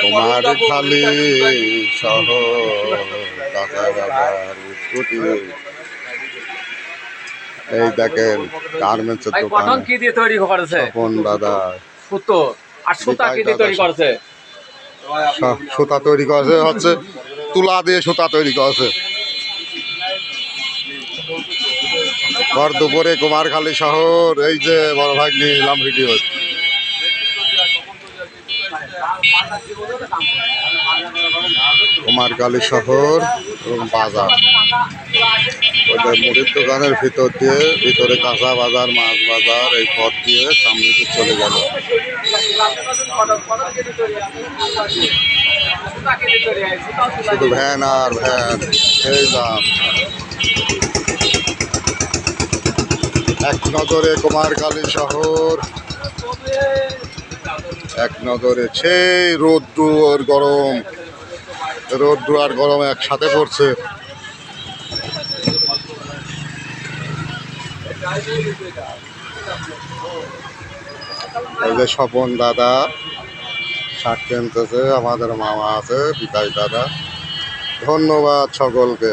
কুমারখালী শহর কাঁচা বাজার স্কুটি এই দেখেন গার্মেন্টসের দোকান কটন কি দিয়ে তৈরি করেছে? স্বপন দাদা সুতো। আর সুতা কি দিয়ে তৈরি করেছে? সুতা তৈরি করেছে হচ্ছে তুলা দিয়ে সুতা তৈরি করেছে। ভর দুপুরে কুমারখালী শহর এই যে বড় ভাই নিয়ে এলাম ভিডিও। কুমারখালী শহর এবং বাজার। ওদের মুড়ির দোকানের ভিতর দিয়ে, ভিতরে কাঁচা বাজার, মাছ বাজার, এই পথ দিয়ে সামনে দিয়ে চলে গেল। শুধু ভ্যান আর ভ্যান, এই দাম এক নজরে কুমারখালী শহর। এক নজরে সেই রোদ্দু আর গরম। রোদ্দু আর গরম একসাথে পড়ছে। এই যে স্বপন দাদা, শাক কিনতেছে, আমাদের মামা আছে, বিকাশ দাদা। ধন্যবাদ সকলকে।